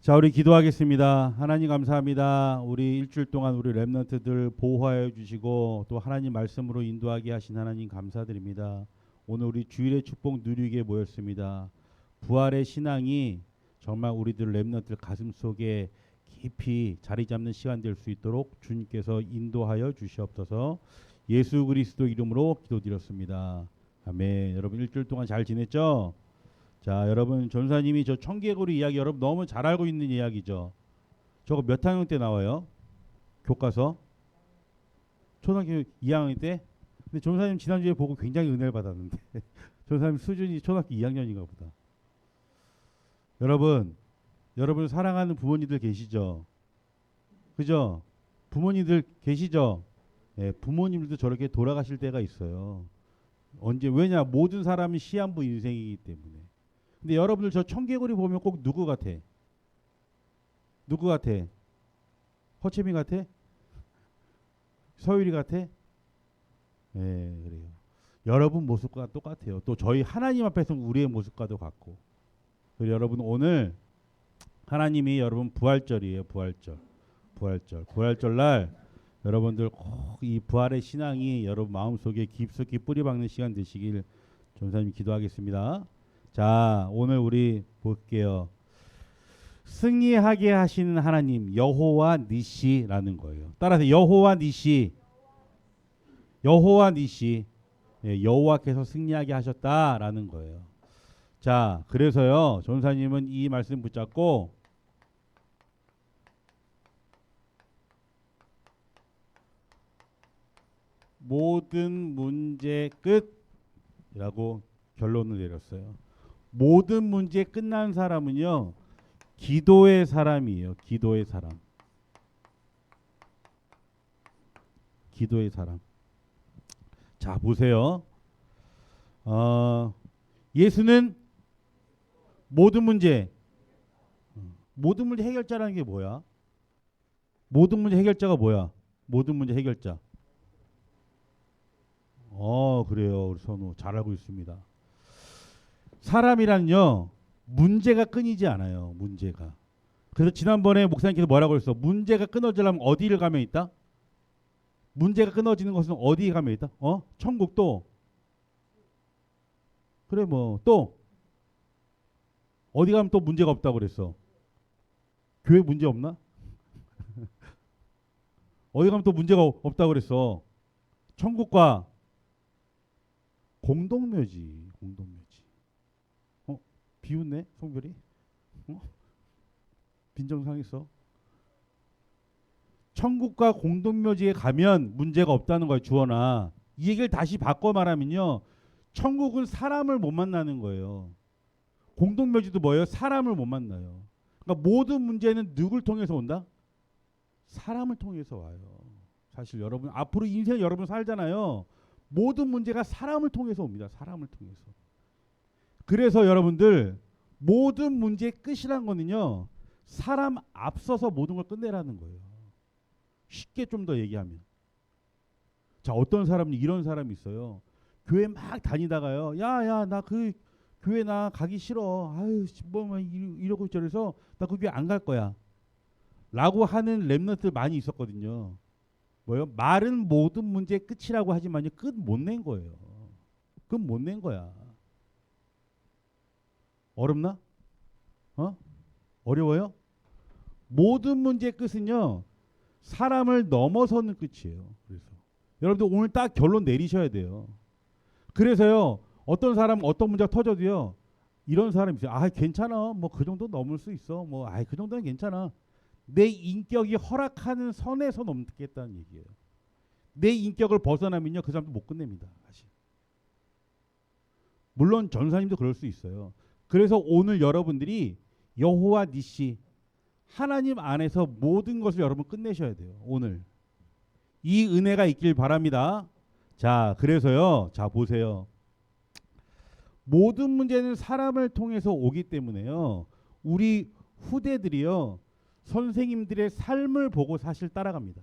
자, 우리 기도하겠습니다. 하나님 감사합니다. 우리 일주일 동안 우리 렘넌트들 보호하여 주시고 또 하나님 말씀으로 인도하게 하신 하나님 감사드립니다. 오늘 우리 주일의 축복 누리게 모였습니다. 부활의 신앙이 정말 우리들 렘넌트 가슴 속에 깊이 자리 잡는 시간 될 수 있도록 주님께서 인도하여 주시옵소서. 예수 그리스도 이름으로 기도드렸습니다. 아멘. 여러분 일주일 동안 잘 지냈죠? 자, 여러분 전사님이 저 청개구리 이야기 여러분 너무 잘 알고 있는 이야기죠. 저거 몇 학년 때 나와요? 교과서? 초등학교 2학년 때? 근데 전사님 지난주에 보고 굉장히 은혜를 받았는데 전사님 수준이 초등학교 2학년인가 보다. 여러분, 여러분 사랑하는 부모님들 계시죠? 그죠? 부모님들 계시죠? 예, 부모님들도 저렇게 돌아가실 때가 있어요. 언제 왜냐 모든 사람이 시한부 인생이기 때문에. 근데 여러분들 저 청개구리 보면 꼭 누구 같아? 누구 같아? 허채미 같아? 서유리 같아? 예, 그래요. 여러분 모습과 똑같아요. 또 저희 하나님 앞에서 우리의 모습과도 같고. 그리고 여러분 오늘 하나님이 여러분 부활절이에요. 부활절. 부활절. 부활절 날 여러분들 꼭 이 부활의 신앙이 여러분 마음속에 깊숙이 뿌리 박는 시간 되시길 전사님 기도하겠습니다. 자, 오늘 우리 볼게요. 승리하게 하시는 하나님 여호와 니시라는 거예요. 따라서 여호와 니시 여호와 니시 예, 여호와께서 승리하게 하셨다라는 거예요. 자, 그래서요. 전사님은 이 말씀 붙잡고 모든 문제 끝이라고 결론을 내렸어요. 모든 문제 끝난 사람은요. 기도의 사람이에요. 기도의 사람. 기도의 사람. 자, 보세요. 어, 예수는 모든 문제 모든 문제 해결자라는 게 뭐야? 모든 문제 해결자가 뭐야? 모든 문제 해결자. 어, 그래요. 우리 선우 잘 알고 있습니다. 사람이란요 문제가 끊이지 않아요. 문제가. 그래서 지난번에 목사님께서 뭐라고 했어? 문제가 끊어지려면 어디를 가면 있다? 문제가 끊어지는 것은 어디에 가면 있다? 어? 천국 도. 그래 뭐 또 어디 가면 또 문제가 없다고 그랬어. 교회 문제 없나? 어디 가면 또 문제가 없- 없다고 그랬어. 천국과 공동묘지. 어, 비웃네, 송별이. 어? 빈정상했어. 천국과 공동묘지에 가면 문제가 없다는 거야, 주원아. 이 얘기를 다시 바꿔 말하면요. 천국은 사람을 못 만나는 거예요. 공동묘지도 뭐예요? 사람을 못 만나요. 그러니까 모든 문제는 누굴 통해서 온다? 사람을 통해서 와요. 사실 여러분 앞으로 인생 여러분 살잖아요. 모든 문제가 사람을 통해서 옵니다. 사람을 통해서. 그래서 여러분들 모든 문제의 끝이란 거는요. 사람 앞서서 모든 걸 끝내라는 거예요. 쉽게 좀 더 얘기하면. 자, 어떤 사람은 이런 사람이 있어요. 교회 막 다니다가요. 야, 야, 나 그 교회 나 가기 싫어. 아유, 뭐만 이러고 저래서 나 그 교회 안 갈 거야. 라고 하는 랩너들 많이 있었거든요. 뭐요? 말은 모든 문제의 끝이라고 하지만요. 끝 못 낸 거예요. 끝 못 낸 거야. 어렵나? 어? 어려워요? 모든 문제의 끝은요. 사람을 넘어서는 끝이에요. 그래서 여러분들 오늘 딱 결론 내리셔야 돼요. 그래서요. 어떤 사람 어떤 문제가 터져도요. 이런 사람이 있어요. 아, 괜찮아. 뭐 그 정도 넘을 수 있어. 뭐 아, 그 정도는 괜찮아. 내 인격이 허락하는 선에서 넘겠다는 얘기예요. 내 인격을 벗어나면요 그 사람도 못 끝냅니다. 사실. 물론 전사님도 그럴 수 있어요. 그래서 오늘 여러분들이 여호와 니시 하나님 안에서 모든 것을 여러분 끝내셔야 돼요. 오늘 이 은혜가 있길 바랍니다. 자, 그래서요. 자, 보세요. 모든 문제는 사람을 통해서 오기 때문에요. 우리 후대들이요. 선생님들의 삶을 보고 사실 따라갑니다.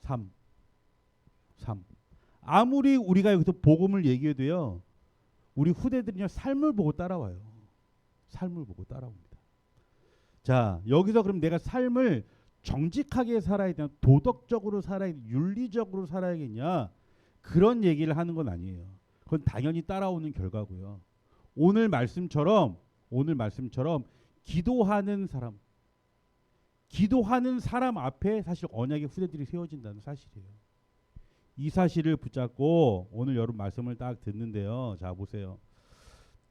삶. 삶. 아무리 우리가 여기서 복음을 얘기해도요. 우리 후대들은요. 삶을 보고 따라와요. 삶을 보고 따라옵니다. 자, 여기서 그럼 내가 삶을 정직하게 살아야 되나 도덕적으로 살아야 돼, 윤리적으로 살아야겠냐 그런 얘기를 하는 건 아니에요. 그건 당연히 따라오는 결과고요. 오늘 말씀처럼 오늘 말씀처럼 기도하는 사람 기도하는 사람 앞에 사실 언약의 후대들이 세워진다는 사실이에요. 이 사실을 붙잡고 오늘 여러분 말씀을 딱 듣는데요. 자 보세요.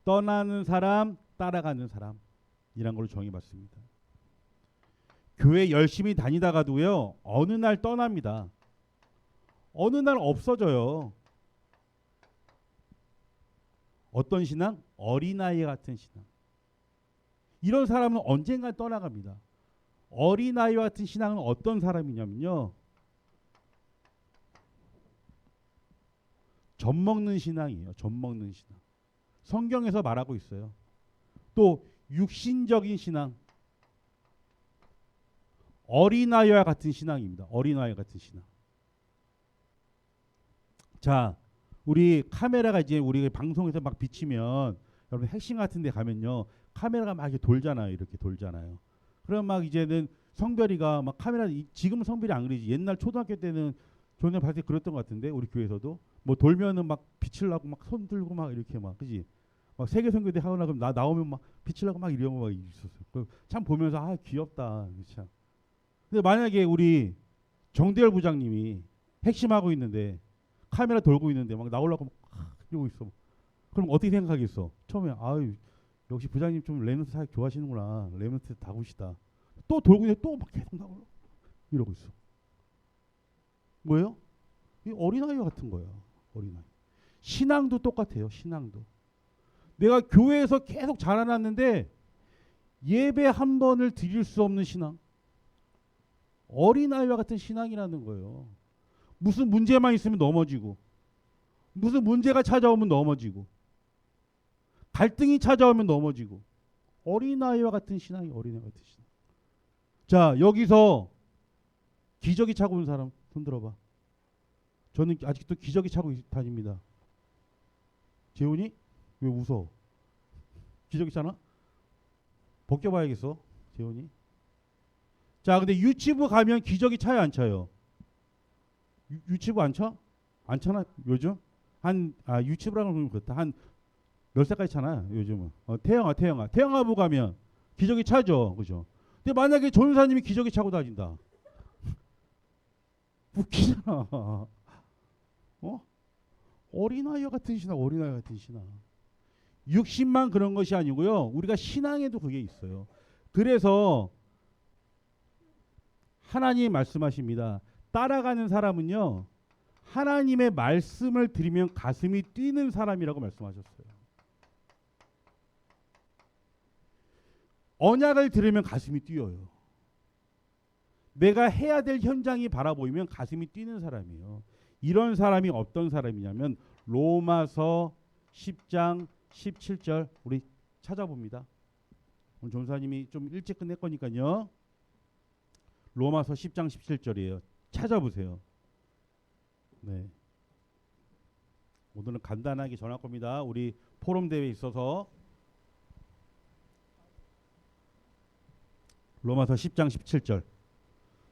떠나는 사람, 따라가는 사람 이란 걸로 정의받습니다. 교회 열심히 다니다가도요 어느 날 떠납니다. 어느 날 없어져요. 어떤 신앙? 어린아이 같은 신앙. 이런 사람은 언젠가 떠나갑니다. 어린아이와 같은 신앙은 어떤 사람이냐면요. 젖 먹는 신앙이에요. 젖 먹는 신앙. 성경에서 말하고 있어요. 또 육신적인 신앙. 어린아이와 같은 신앙입니다. 어린아이 같은 신앙. 자, 우리 카메라가 이제 우리 방송에서 막 비치면 여러분 핵심 같은 데 가면요. 카메라가 막 이렇게 돌잖아요. 이렇게 돌잖아요. 그럼 막 이제는 성별이가 막 카메라 이- 지금은 성별이 안 그러지. 옛날 초등학교 때는 저는 봤을 때 그랬던 것 같은데 우리 교회에서도 뭐 돌면은 막 비치려고 막 손 들고 막 이렇게 막 그지. 막 세계 선교대 하거나 그럼 나 나오면 막 비치려고 막 이런 거 막 있었어요. 그참 보면서 아 귀엽다. 참. 근데 만약에 우리 정대열 부장님이 핵심하고 있는데 카메라 돌고 있는데 막 나오려고 막 아, 이러고 있어. 그럼 어떻게 생각하겠어? 처음에 아유 역시 부장님 좀 레몬트 사 좋아하시는구나. 레몬트 다구시다. 또 돌고 있는데 또 막 계속 나오려 이러고 있어. 뭐예요? 이 어린아이 같은 거야. 어린아이. 신앙도 똑같아요. 신앙도. 내가 교회에서 계속 자라났는데 예배 한 번을 드릴 수 없는 신앙. 어린아이와 같은 신앙이라는 거예요. 무슨 문제만 있으면 넘어지고 무슨 문제가 찾아오면 넘어지고 갈등이 찾아오면 넘어지고 어린아이와 같은 신앙이 어린아이 같은 신앙. 자 여기서 기저귀 차고 온 사람 손 들어 봐. 저는 아직도 기저귀 차고 있- 다닙니다. 재훈이 왜 웃어? 기저귀 차나? 벗겨봐야겠어, 재훈이. 자, 근데 유치부 가면 기저귀 차요, 안 차요? 유, 유치부 안 차? 안 차나 요즘? 한 아 유치부라는 건 그렇다. 한 몇 살까지 차나 요즘은? 어, 태영아, 태영아, 태영아부 가면 기저귀 차죠, 그죠? 근데 만약에 전사님이 기저귀 차고 다닌다. 웃기잖아. 어? 어린아이 같은 신앙, 어린아이 같은 신앙. 육신만 그런 것이 아니고요. 우리가 신앙에도 그게 있어요. 그래서 하나님 말씀하십니다. 따라가는 사람은요. 하나님의 말씀을 들으면 가슴이 뛰는 사람이라고 말씀하셨어요. 언약을 들으면 가슴이 뛰어요. 내가 해야 될 현장이 바라보이면 가슴이 뛰는 사람이에요. 이런 사람이 어떤 사람이냐면 로마서 10장 17절 우리 찾아봅니다. 오늘 전사님이 좀 일찍 끝낼 거니까요. 로마서 10장 17절이에요. 찾아보세요. 네. 오늘은 간단하게 전할 겁니다. 우리 포럼 대회에 있어서 로마서 10장 17절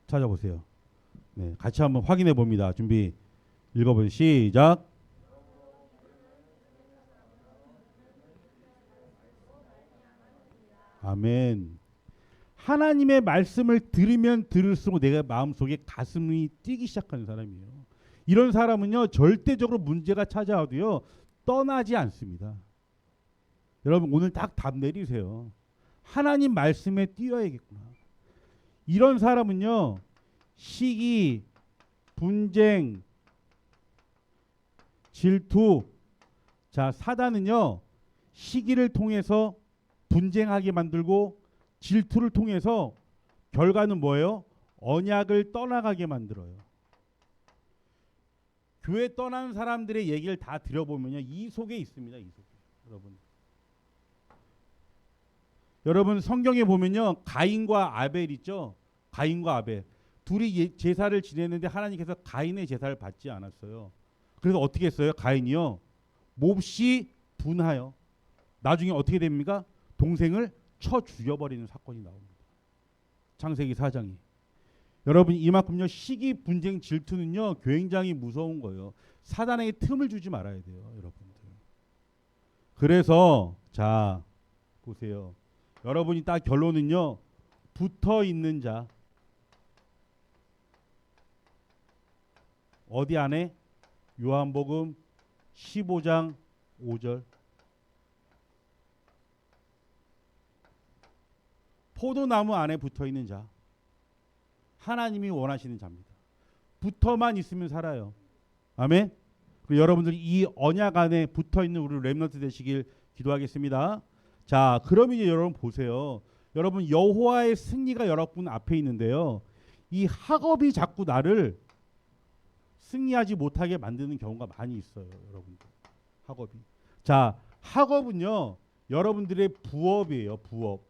찾아보세요. 네, 같이 한번 확인해 봅니다. 준비 읽어보세요. 시작. 아멘. 하나님의 말씀을 들으면 들을수록 내가 마음속에 가슴이 뛰기 시작하는 사람이에요. 이런 사람은요 절대적으로 문제가 찾아와도요 떠나지 않습니다. 여러분 오늘 딱 답 내리세요. 하나님 말씀에 뛰어야겠구나. 이런 사람은요 시기, 분쟁, 질투, 자 사단은요 시기를 통해서 분쟁하게 만들고 질투를 통해서 결과는 뭐예요? 언약을 떠나가게 만들어요. 교회 떠난 사람들의 얘기를 다 들어보면요 이 속에 있습니다. 이 속에 여러분. 여러분 성경에 보면요 가인과 아벨 있죠. 가인과 아벨 둘이 예- 제사를 지냈는데 하나님께서 가인의 제사를 받지 않았어요. 그래서 어떻게 했어요? 가인이요 몹시 분하여 나중에 어떻게 됩니까? 동생을 쳐 죽여버리는 사건이 나옵니다. 창세기 4장이. 여러분 이만큼요 시기 분쟁 질투는요 굉장히 무서운 거예요. 사단에게 틈을 주지 말아야 돼요, 여러분들. 그래서 자 보세요. 여러분이 딱 결론은요 붙어 있는 자 어디 안에 요한복음 15장 5절 포도나무 안에 붙어 있는 자 하나님이 원하시는 자입니다. 붙어만 있으면 살아요. 아멘. 그 여러분들 이 언약 안에 붙어 있는 우리 렘넌트 되시길 기도하겠습니다. 자, 그럼 이제 여러분 보세요. 여러분 여호와의 승리가 여러분 앞에 있는데요. 이 학업이 자꾸 나를 승리하지 못하게 만드는 경우가 많이 있어요, 여러분들. 학업이. 자, 학업은요. 여러분들의 부업이에요, 부업.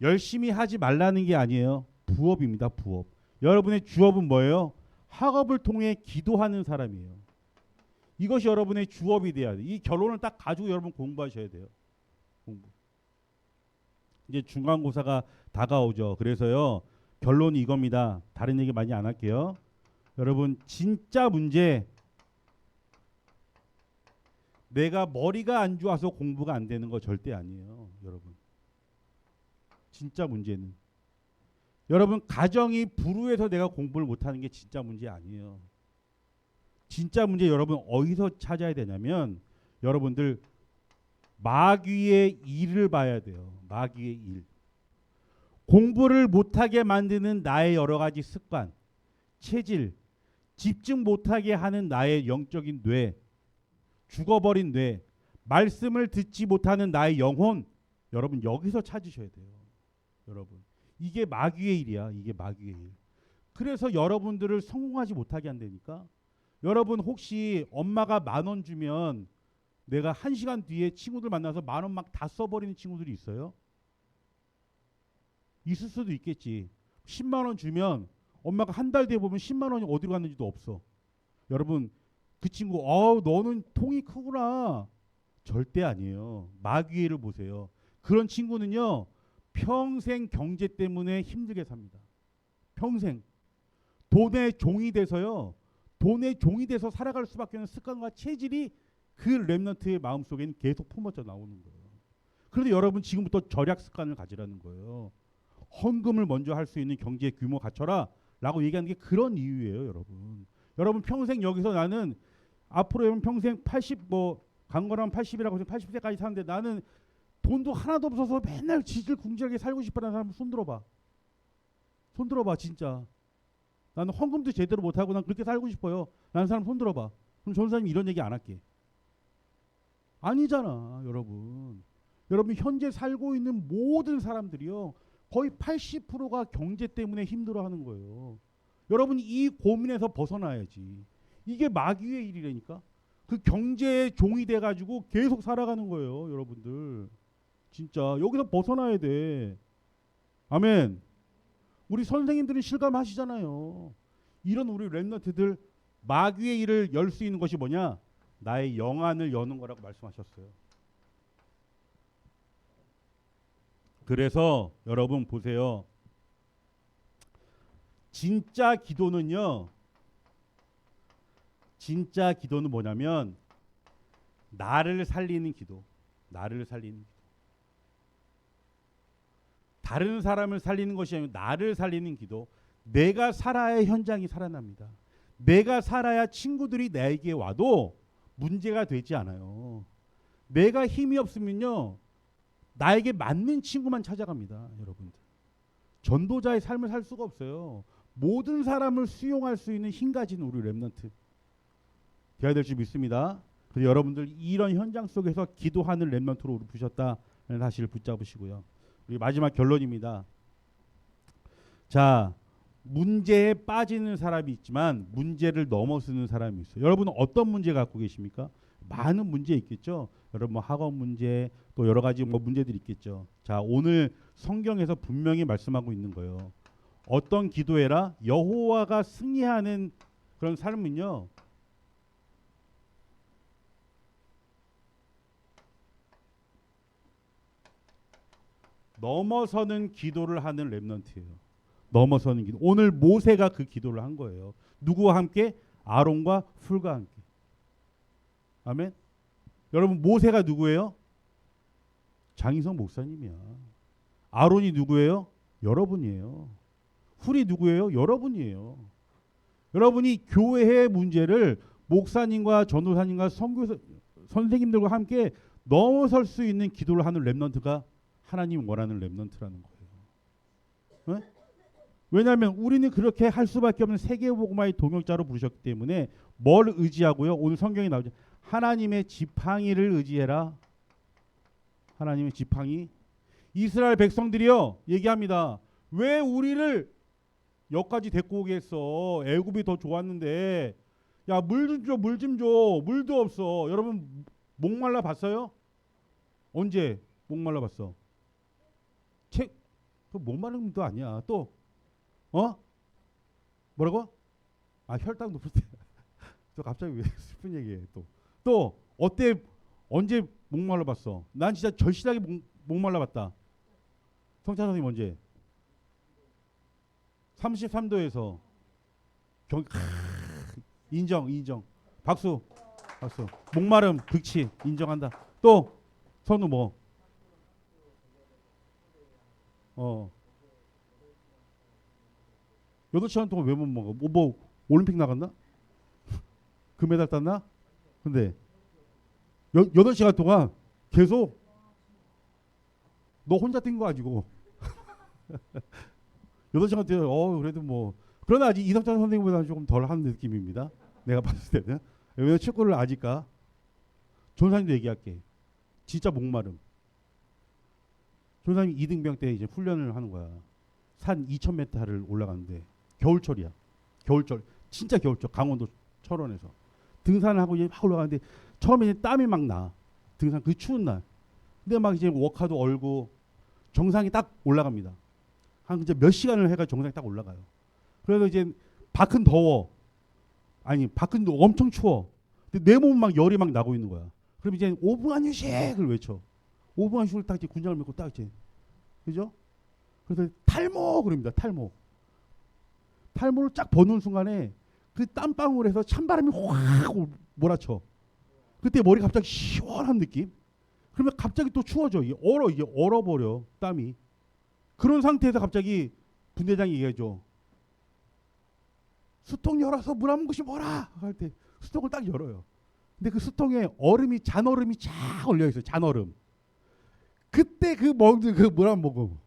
열심히 하지 말라는 게 아니에요. 부업입니다, 부업. 여러분의 주업은 뭐예요? 학업을 통해 기도하는 사람이에요. 이것이 여러분의 주업이 돼야 돼. 이 결론을 딱 가지고 여러분 공부하셔야 돼요. 공부. 이제 중간고사가 다가오죠. 그래서요. 결론이 이겁니다. 다른 얘기 많이 안 할게요. 여러분 진짜 문제 내가 머리가 안 좋아서 공부가 안 되는 거 절대 아니에요, 여러분. 진짜 문제는 여러분 가정이 불우해서 내가 공부를 못 하는 게 진짜 문제 아니에요. 진짜 문제 여러분 어디서 찾아야 되냐면 여러분들 마귀의 일을 봐야 돼요. 마귀의 일. 공부를 못하게 만드는 나의 여러 가지 습관, 체질, 집중 못하게 하는 나의 영적인 뇌, 죽어버린 뇌, 말씀을 듣지 못하는 나의 영혼, 여러분 여기서 찾으셔야 돼요. 여러분 이게 마귀의 일이야. 이게 마귀의 일. 그래서 여러분들을 성공하지 못하게 한다니까. 여러분 혹시 엄마가 만 원 주면 내가 한 시간 뒤에 친구들 만나서 만 원 막 다 써버리는 친구들이 있어요? 있을 수도 있겠지. 10만 원 주면 엄마가 한 달 뒤에 보면 10만 원이 어디로 갔는지도 없어. 여러분 그 친구 어 너는 통이 크구나. 절대 아니에요. 마귀를 보세요. 그런 친구는요. 평생 경제 때문에 힘들게 삽니다. 평생 돈의 종이 돼서요. 돈의 종이 돼서 살아갈 수밖에 없는 습관과 체질이 그 렘넌트의 마음속에는 계속 품어져 나오는 거예요. 그런데 여러분 지금부터 절약 습관을 가지라는 거예요. 헌금을 먼저 할 수 있는 경제 규모 갖춰라 라고 얘기하는 게 그런 이유예요, 여러분. 여러분 평생 여기서 나는 앞으로 여러분 평생 80뭐 강건하면 80이라고 해서 80세까지 사는데 나는 돈도 하나도 없어서 맨날 지질궁질하게 살고 싶어하는 사람 손 들어봐. 손 들어봐 진짜. 나는 헌금도 제대로 못하고 난 그렇게 살고 싶어요. 라는 사람 손 들어봐. 그럼 전사님 이런 얘기 안 할게. 아니잖아 여러분. 여러분 현재 살고 있는 모든 사람들이요. 거의 80%가 경제 때문에 힘들어하는 거예요. 여러분 이 고민에서 벗어나야지. 이게 마귀의 일이라니까. 그 경제의 종이 돼 가지고 계속 살아가는 거예요, 여러분들. 진짜 여기서 벗어나야 돼. 아멘. 우리 선생님들은 실감하시잖아요. 이런 우리 렘너트들 마귀의 일을 열 수 있는 것이 뭐냐? 나의 영안을 여는 거라고 말씀하셨어요. 그래서 여러분 보세요. 진짜 기도는요. 진짜 기도는 뭐냐면 나를 살리는 기도. 나를 살리는 기도. 다른 사람을 살리는 것이 아니고 나를 살리는 기도. 내가 살아야 현장이 살아납니다. 내가 살아야 친구들이 나에게 와도 문제가 되지 않아요. 내가 힘이 없으면요. 나에게 맞는 친구만 찾아갑니다, 여러분들. 전도자의 삶을 살 수가 없어요. 모든 사람을 수용할 수 있는 힘 가진 우리 렘넌트 되어야 될 줄 믿습니다. 그래서 여러분들 이런 현장 속에서 기도하는 렘넌트로 부셨다는 사실을 붙잡으시고요. 우리 마지막 결론입니다. 자, 문제에 빠지는 사람이 있지만 문제를 넘어서는 사람이 있어요. 여러분은 어떤 문제 갖고 계십니까? 많은 문제 있겠죠. 여러분 뭐 학업 문제 또 여러 가지 뭐 문제들이 있겠죠. 자, 오늘 성경에서 분명히 말씀하고 있는 거예요. 어떤 기도해라 여호와가 승리하는 그런 삶은요. 넘어서는 기도를 하는 렘넌트예요. 넘어서는 기도. 오늘 모세가 그 기도를 한 거예요. 누구와 함께? 아론과 풀과 함께. 아멘. 여러분 모세가 누구예요? 장희성 목사님이야. 아론이 누구예요? 여러분이에요. 훌이 누구예요? 여러분이에요. 여러분이 교회의 문제를 목사님과 전도사님과 선교 선생님들과 함께 넘어설 수 있는 기도를 하는 렘넌트가 하나님 원하는 렘넌트라는 거예요. 네? 왜냐하면 우리는 그렇게 할 수밖에 없는 세계복음화의 동역자로 부르셨기 때문에 뭘 의지하고요? 오늘 성경에 나오죠. 하나님의 지팡이를 의지해라. 하나님의 지팡이. 이스라엘 백성들이요 얘기합니다. 왜 우리를 여기까지 데리고 오겠어? 애굽이 더 좋았는데 야 물 좀 줘, 물 좀 줘. 물도 없어. 여러분 목말라 봤어요? 언제 목말라 봤어? 책, 그 목마른 것도 아니야. 또 어? 뭐라고? 아 혈당 높을 때. 또 갑자기 왜 슬픈 얘기해 또. 또 어때? 언제 목말라 봤어? 난 진짜 절실하게 목, 목말라 봤다. 성찬 선생님 언제? 33도에서 경 크, 인정 인정 박수 박수 목마름 극치 인정한다 또 선우 뭐 어. 여덟 시간 동안 왜 못 먹어? 뭐, 뭐 올림픽 나갔나? 금메달 땄나? 근데 여, 여덟 시간 동안 계속 너 혼자 뛴거 가지고 여덟 시간 뛰어 어 그래도 뭐 그러나 아직 이성찬 선생님보다는 조금 덜 하는 느낌입니다. 내가 봤을 때는 왜냐면 축구를 아직까 전사님도 얘기할게. 진짜 목마름. 전사님 이등병 때 이제 훈련을 하는 거야. 산 2,000m를 올라가는데 겨울철이야. 겨울철 진짜 겨울철 강원도 철원에서 등산을 하고 이제 막 올라가는데 처음에 이제 땀이 막 나. 등산 그 추운 날. 근데 막 이제 워카도 얼고 정상이 딱 올라갑니다. 한 이제 몇 시간을 해가 정상에 딱 올라가요. 그래서 이제 밖은 더워. 아니 밖은 엄청 추워. 근데 내 몸은 막 열이 막 나고 있는 거야. 그럼 이제 5분간 휴식을 외쳐. 5분간 휴식을 딱 이제 군장을 메고 딱 이제 그죠? 그래서 탈모 그럽니다. 탈모. 탈모를 쫙 버는 순간에 그 땀방울에서 찬바람이 확 올- 몰아쳐. 그때 머리 갑자기 시원한 느낌. 그러면 갑자기 또 추워져. 이게 얼어 이게 얼어버려 땀이. 그런 상태에서 갑자기 분대장이 얘기해줘. 수통 열어서 물한 곳이 뭐라 할 때 수통을 딱 열어요. 근데 그 수통에 얼음이 잔 얼음이 쫙 올려 있어요. 잔 얼음. 그때 그 먹는 그 물 한 모금.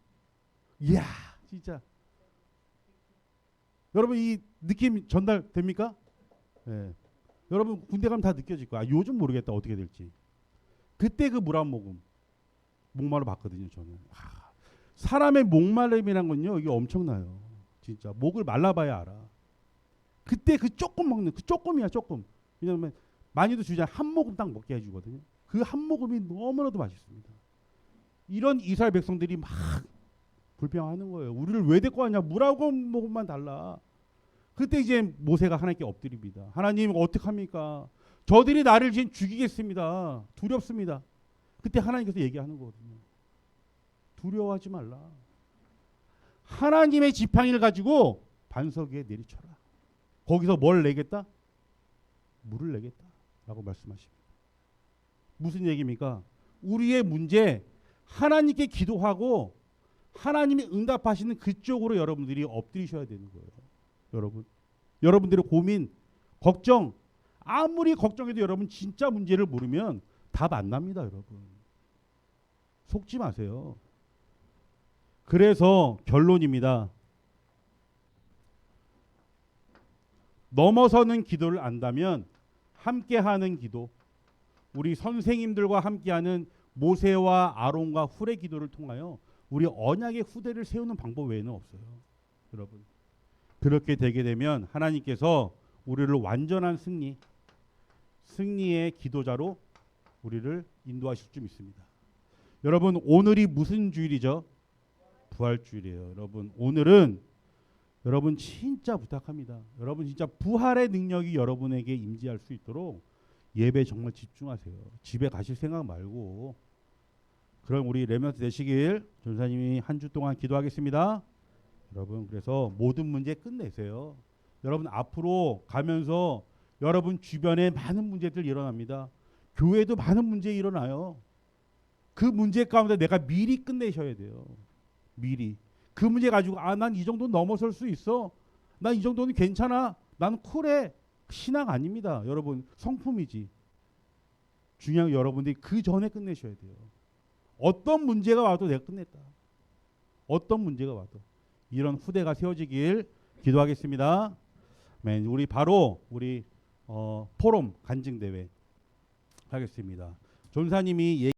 이야 진짜. 여러분 이 느낌 전달됩니까? 예. 여러분 군대 가면 다 느껴질 거야. 아, 요즘 모르겠다 어떻게 될지. 그때 그 물 한 모금 목마르 봤거든요 저는. 아, 사람의 목마름이란 건요 이게 엄청나요. 진짜 목을 말라봐야 알아. 그때 그 조금 먹는 그 조금이야 조금. 왜냐면 많이도 주지 한 모금 딱 먹게 해주거든요. 그 한 모금이 너무나도 맛있습니다. 이런 이스라엘 백성들이 막 불평하는 거예요. 우리를 왜 데리고 왔냐? 물하고 모금만 달라. 그때 이제 모세가 하나님께 엎드립니다. 하나님 어떻게 합니까? 저들이 나를 지금 죽이겠습니다. 두렵습니다. 그때 하나님께서 얘기하는 거거든요. 두려워하지 말라. 하나님의 지팡이를 가지고 반석 위에 내리쳐라. 거기서 뭘 내겠다? 물을 내겠다 라고 말씀하십니다. 무슨 얘기입니까? 우리의 문제 하나님께 기도하고 하나님이 응답하시는 그쪽으로 여러분들이 엎드리셔야 되는 거예요. 여러분. 여러분들의 고민, 걱정 아무리 걱정해도 여러분 진짜 문제를 모르면 답 안 납니다, 여러분. 속지 마세요. 그래서 결론입니다. 넘어서는 기도를 안다면 함께하는 기도, 우리 선생님들과 함께하는 모세와 아론과 훌의 기도를 통하여 우리 언약의 후대를 세우는 방법 외에는 없어요. 여러분. 그렇게 되게 되면 하나님께서 우리를 완전한 승리, 승리의 기도자로 우리를 인도하실 줄 믿습니다. 여러분 오늘이 무슨 주일이죠? 부활주일이에요. 여러분 오늘은 여러분 진짜 부탁합니다. 여러분 진짜 부활의 능력이 여러분에게 임재할 수 있도록 예배 정말 집중하세요. 집에 가실 생각 말고 그럼 우리 레면트 되시길 전사님이 한 주 동안 기도하겠습니다. 여러분 그래서 모든 문제 끝내세요. 여러분 앞으로 가면서 여러분 주변에 많은 문제들 일어납니다. 교회도 많은 문제 일어나요. 그 문제 가운데 내가 미리 끝내셔야 돼요. 미리 그 문제 가지고 아 난 이 정도 넘어설 수 있어. 난 이 정도는 괜찮아. 나는 쿨해. 신앙 아닙니다. 여러분 성품이지. 중요한 건 여러분들이 그 전에 끝내셔야 돼요. 어떤 문제가 와도 내가 끝냈다. 어떤 문제가 와도 이런 후대가 세워지길 기도하겠습니다. 네, 우리 바로 우리 어, 포럼 간증 대회 하겠습니다. 전사님이